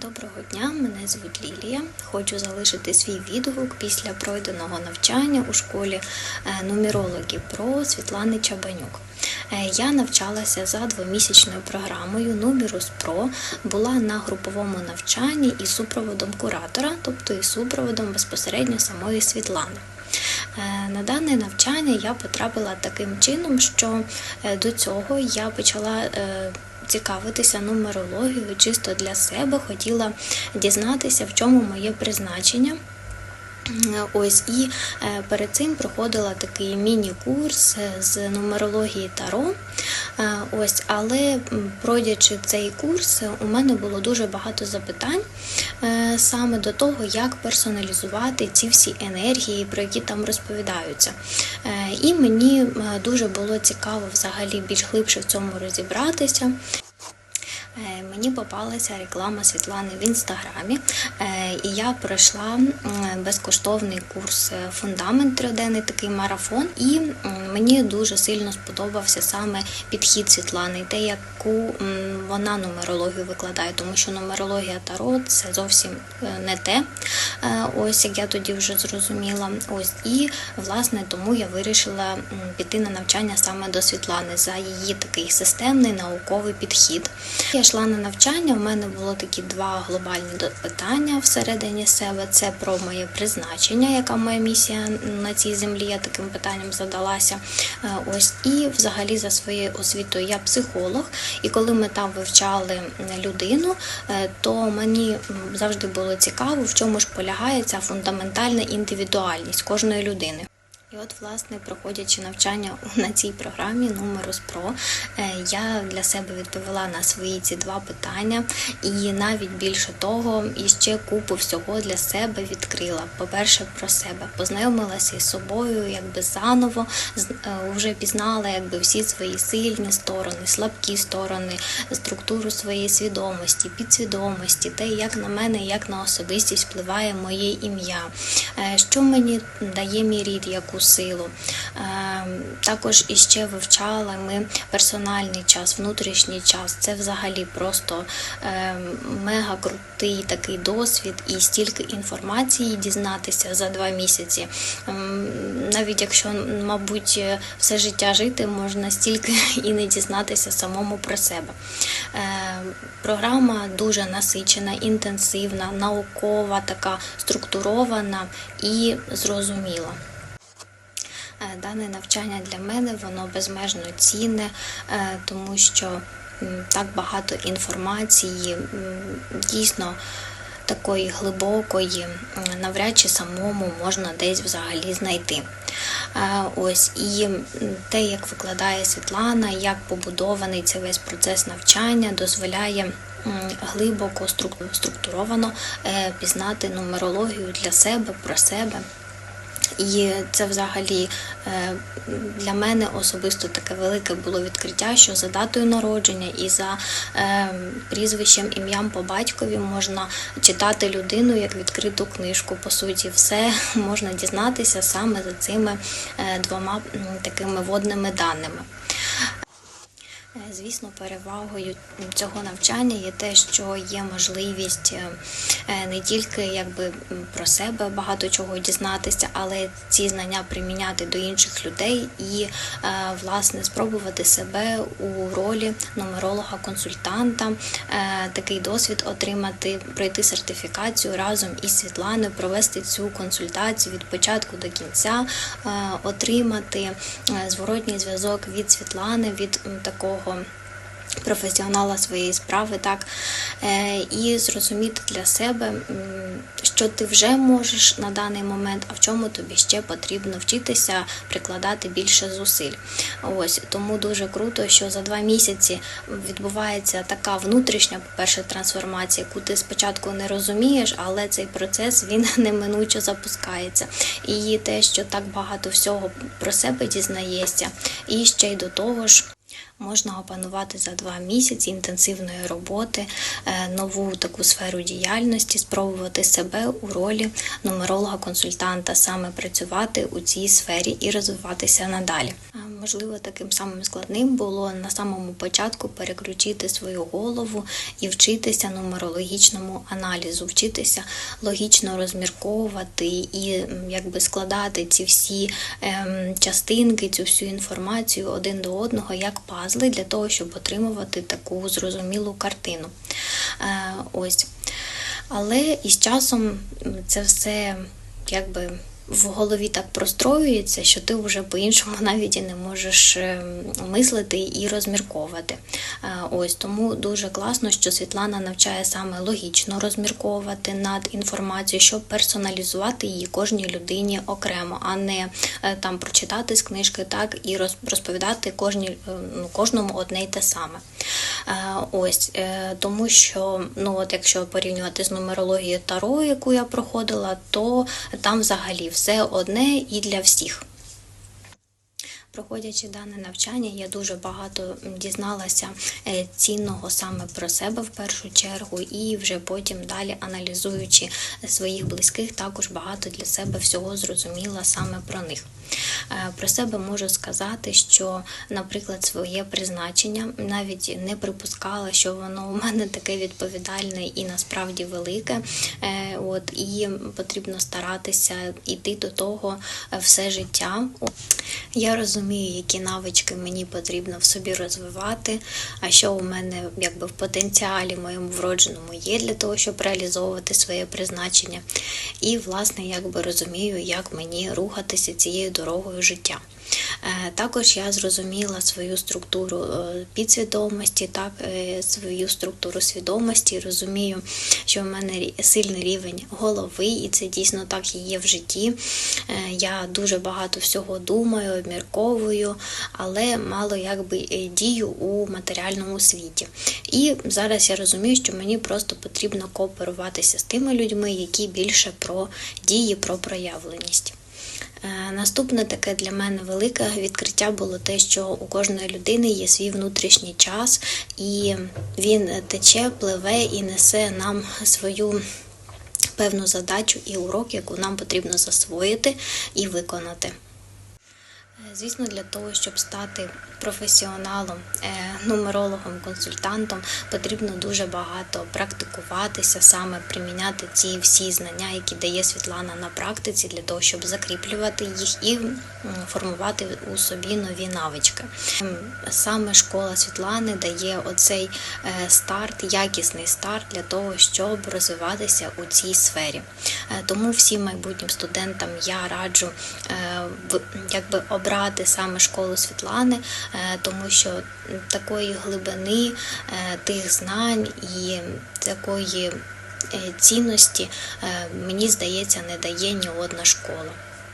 Доброго дня, мене звуть Лілія. Хочу залишити свій відгук після пройденого навчання у школі е, про Світлани Чабанюк. Е, Я навчалася за двомісячною програмою Numerus Pro, була на груповому навчанні із супроводом куратора, тобто із супроводом безпосередньо самої Світлани. Е, На дане навчання я потрапила таким чином, що е, до цього я почала е, цікавитися нумерологією чисто для себе, хотіла дізнатися, в чому моє призначення. Ось і е, перед цим проходила такий міні-курс е, з нумерології Таро. Е, Ось, але пройдячи цей курс, у мене було дуже багато запитань саме до того, як персоналізувати ці всі енергії, про які там розповідаються. І мені дуже було цікаво взагалі більш глибше в цьому розібратися. Е, Мені попалася реклама Світлани в інстаграмі, е, і я пройшла безкоштовний курс е, фундамент триденний такий марафон. І мені дуже сильно сподобався саме підхід Світлани, те, яку вона нумерологію викладає, тому що нумерологія Таро це зовсім не те. Ось як я тоді вже зрозуміла. Ось і власне тому я вирішила піти на навчання саме до Світлани за її такий системний науковий підхід. Я йшла на навчання. У мене було такі два глобальні питання всередині себе. Це про моє призначення, яка моя місія на цій землі. Я таким питанням задалася. Е, Ось і взагалі за своєю освітою я психолог. І коли ми там вивчали людину, е, то мені завжди було цікаво, в чому ж полягає ця фундаментальна індивідуальність кожної людини. І от, власне, проходячи навчання на цій програмі Numerus Pro, е, я для себе відповіла на свої ці два питання, і навіть більше того, і ще купу всього для себе відкрила. По-перше, про себе. Познайомилася із собою, якби заново е, вже пізнала якби всі свої сильні сторони, слабкі сторони, структуру своєї свідомості, підсвідомості, те, як на мене, як на особистість впливає моє ім'я, Е, що мені дає мій рід, яку силу. Е, Також іще вивчала ми персональний час, внутрішній час. Це взагалі просто е, мега крутий такий досвід і стільки інформації дізнатися за два місяці. Ем, Навіть якщо, мабуть, все життя жити, можна стільки і не дізнатися самому про себе. Програма дуже насичена, інтенсивна, наукова, така структурована і зрозуміла. Е, Дане навчання для мене воно безмежно цінне, е, тому що так багато інформації, дійсно такої глибокої, навряд чи самому можна десь взагалі знайти. Е, Ось і те, як викладає Світлана, як побудований цей весь процес навчання, дозволяє глибоко структуровано пізнати нумерологію для себе, про себе. І це взагалі е, для мене особисто таке велике було відкриття, що за датою народження і за е, прізвищем, ім'ям по батькові можна читати людину як відкриту книжку. По суті, все можна дізнатися саме за цими е, двома такими водними даними. Е, Звісно, перевагою цього навчання є те, що є можливість е, е, не тільки якби про себе багато чого дізнатися, але ці знання приміняти до інших людей і власне спробувати себе у ролі нумеролога-консультанта, такий досвід отримати, пройти сертифікацію разом із Світланою, провести цю консультацію від початку до кінця, отримати зворотній зв'язок від Світлани, від м, такого. Професіонала своєї справи, так е, і зрозуміти для себе, що ти вже можеш на даний момент, а в чому тобі ще потрібно вчитися прикладати більше зусиль. Ось тому дуже круто, що за два місяці відбувається така внутрішня, по-перше, трансформація, яку ти спочатку не розумієш, але цей процес він неминуче запускається. І те, що так багато всього про себе дізнаєшся, і ще й до того ж. Можна опанувати за два місяці інтенсивної роботи е, нову таку сферу діяльності, спробувати себе у ролі нумеролога-консультанта, саме працювати у цій сфері і розвиватися надалі. Можливо, таким самим складним було на самому початку переключити свою голову і вчитися нумерологічному аналізу, вчитися логічно розмірковувати і якби складати ці всі ем, частинки, цю всю інформацію один до одного як пазли для того, щоб отримувати таку зрозумілу картину. Е, ось. Але із часом це все якби в голові так простроюється, що ти вже по-іншому навіть і не можеш е, мислити і розмірковувати. Е, Ось тому дуже класно, що Світлана навчає саме логічно розмірковувати над інформацією, щоб персоналізувати її кожній людині окремо, а не е, там прочитати з книжки так і роз- розповідати кожній, е, ну, кожному одне й те саме. Ось е, тому, що ну от якщо порівнювати з нумерологією Таро, яку я проходила, то там взагалі все одне і для всіх. Проходячи дане навчання, я дуже багато дізналася е, цінного саме про себе в першу чергу, і вже потім далі аналізуючи своїх близьких, також багато для себе всього зрозуміла саме про них. Е, Про себе можу сказати, що, наприклад, своє призначення навіть не припускала, що воно у мене таке відповідальне і насправді велике. Е, От і потрібно старатися йти до того все життя. Я розумію, які навички мені потрібно в собі розвивати, а що у мене якби в потенціалі моєму вродженому є для того, щоб реалізовувати своє призначення. І, власне, якби розумію, як мені рухатися цією дорогою життя. Е, Також я зрозуміла свою структуру е, підсвідомості, так, е, свою структуру свідомості. Розумію, що в мене сильний рівень голови, і це дійсно так і є в житті. Я дуже багато всього думаю, обмірковую, але мало якби е, дію у матеріальному світі. І зараз я розумію, що мені просто потрібно кооперуватися з тими людьми, які більше про дії, про проявленість. Е, Наступне таке для мене велике відкриття було те, що у кожної людини є свій внутрішній час, і він тече, пливе і несе нам свою певну задачу і урок, яку нам потрібно засвоїти і виконати. Звісно, для того, щоб стати професіоналом, е, нумерологом, консультантом, потрібно дуже багато практикуватися, саме приміняти ці всі знання, які дає Світлана на практиці, для того, щоб закріплювати їх і формувати у собі нові навички. Саме школа Світлани дає оцей е, старт, якісний старт для того, щоб розвиватися у цій сфері. Е, Тому всім майбутнім студентам я раджу якби обрати саме школу Світлани, е, тому що такої глибини е, тих знань і такої е, цінності, мені здається, не дає ні одна школа.